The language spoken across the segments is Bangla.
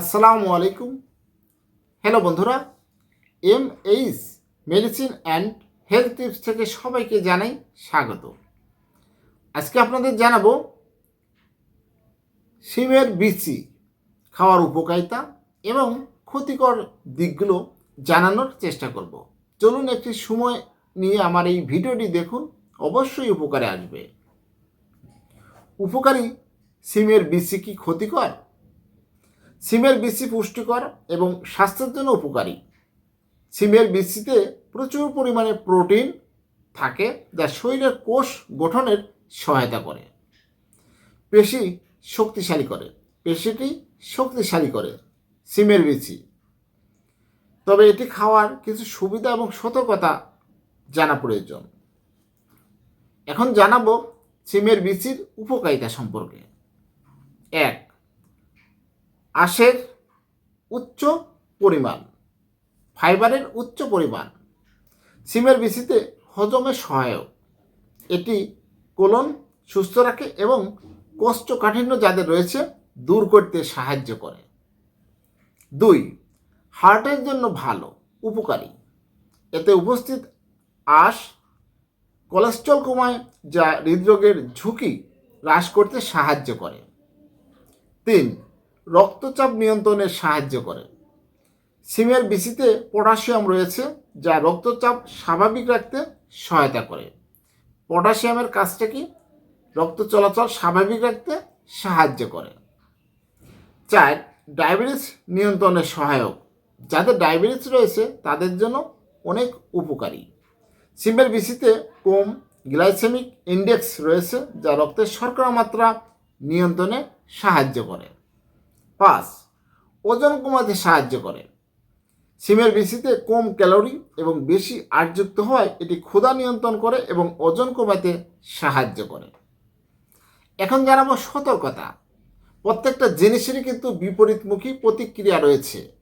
আসসালামু আলাইকুম। হ্যালো বন্ধুরা M H medicine and health tips থেকে সবাইকে জানাই স্বাগত। আজকে আপনাদের জানাব সিমের বিচি খাওয়ার উপকারিতা এবং ক্ষতিকর দিকগুলো জানানোর চেষ্টা করব। চলুন একটি সময় নিয়ে আমার এই ভিডিওটি দেখুন, অবশ্যই উপকারে আসবে। উপকারী সিমের বিচি কি ক্ষতিকর? সিমের বিচি পুষ্টিকর এবং স্বাস্থ্যের জন্য উপকারী। সিমের বিচিতে প্রচুর পরিমাণে প্রোটিন থাকে যা শরীরের কোষ গঠনের সহায়তা করে। পেশি শক্তিশালী করে। পেশিটি শক্তিশালী করে সিমের বিচি তবে এটি খাওয়ার কিছু সুবিধা এবং সতর্কতা জানা প্রয়োজন। এখন জানাব সিমের বিচির উপকারিতা সম্পর্কে। এক আঁশের উচ্চ পরিমাণ, ফাইবারের উচ্চ পরিমাণ, সিমের বিচিতে হজমে সহায়ক। এটি কোলন সুস্থ রাখে এবং কোষ্ঠকাঠিন্য যাদের রয়েছে দূর করতে সাহায্য করে। দুই, হার্টের জন্য ভালো, উপকারী। এতে উপস্থিত আঁশ, কোলেস্ট্রল কমায়, যা হৃদরোগের ঝুঁকি হ্রাস করতে সাহায্য করে। তিন রক্তচাপ নিয়ন্ত্রণে সাহায্য করে। সিমের বিচিতে পটাশিয়াম রয়েছে, যা রক্তচাপ স্বাভাবিক রাখতে সহায়তা করে। পটাশিয়ামের কাজটা কি? রক্ত চলাচল স্বাভাবিক রাখতে সাহায্য করে। চার, ডায়াবেটিস নিয়ন্ত্রণে সহায়ক। যাদের ডায়াবেটিস রয়েছে, তাদের জন্য অনেক উপকারী। সিমের বিচিতে কম গ্লাইসেমিক ইন্ডেক্স রয়েছে, যা রক্তের শর্করা মাত্রা নিয়ন্ত্রণে সাহায্য করে। পাঁচ ওজন কমাতে সাহায্য করে। সিমের বিচিতে কম ক্যালোরি এবং বেশি আটযুক্ত হওয়ায় এটি ক্ষুধা নিয়ন্ত্রণ করে এবং ওজন কমাতে সাহায্য করে। এখন জানাব সতর্কতা। প্রত্যেকটা জিনিসেরই কিন্তু বিপরীতমুখী প্রতিক্রিয়া রয়েছে।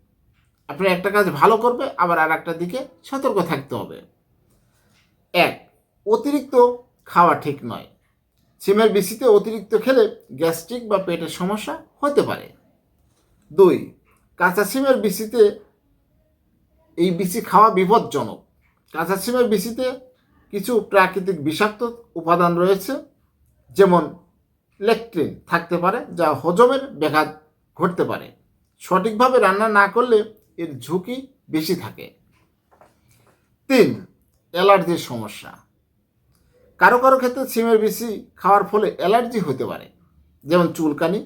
আপনি একটা কাজ ভালো করবে, আবার আর একটা দিকে সতর্ক থাকতে হবে। এক, অতিরিক্ত খাওয়া ঠিক নয়। সিমের বিচিতে অতিরিক্ত খেলে গ্যাস্ট্রিক বা পেটের সমস্যা হতে পারে। দুই, কাঁচা সিমের বিচিতে এই বিচি খাওয়া বিপজ্জনক। কাঁচা সিমের বিচিতে কিছু প্রাকৃতিক বিষাক্ত উপাদান রয়েছে, যেমন লেকট্রিন থাকতে পারে, যা হজমের ব্যাঘাত ঘটতে পারে। সঠিকভাবে রান্না না করলে এর ঝুঁকি বেশি থাকে। তিন, অ্যালার্জির সমস্যা। কারও কারও ক্ষেত্রে সিমের বেশি খাওয়ার ফলে অ্যালার্জি হতে পারে, যেমন চুলকানি,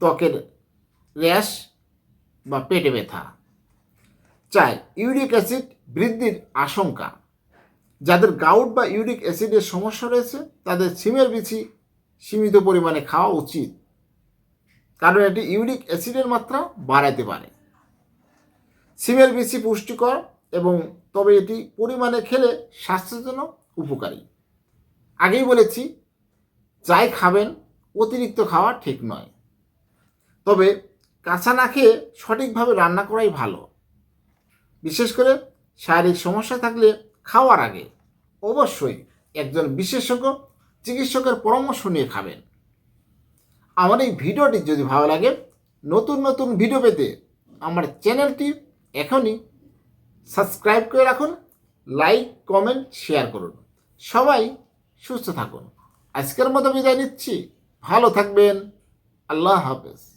ত্বকের র্যাশ বা পেটে ব্যথা। চার ইউরিক অ্যাসিড বৃদ্ধির আশঙ্কা। যাদের গাউট বা ইউরিক অ্যাসিডের সমস্যা রয়েছে, তাদের সিমের বিচি সীমিত পরিমাণে খাওয়া উচিত। কারণ এটি ইউরিক অ্যাসিডের মাত্রা বাড়াতে পারে। সিমের বিচি পুষ্টিকর এবং তবে এটি পরিমাণে খেলে স্বাস্থ্যের জন্য উপকারী। আগেই বলেছি, যাই খাবেন, অতিরিক্ত খাওয়া ঠিক নয়। তবে কাঁচা না খেয়ে সঠিকভাবে রান্না করাই ভালো। বিশেষ করে শারীরিক সমস্যা থাকলে খাওয়ার আগে অবশ্যই একজন বিশেষজ্ঞ চিকিৎসকের পরামর্শ নিয়ে খাবেন। আমার এই ভিডিওটি যদি ভালো লাগে, নতুন নতুন ভিডিও পেতে আমার চ্যানেলটি এখনই সাবস্ক্রাইব করে রাখুন, লাইক, কমেন্ট, শেয়ার করুন। সবাই সুস্থ থাকুন। আজকের মতো বিদায় নিচ্ছি। ভালো থাকবেন। আল্লাহ হাফেজ।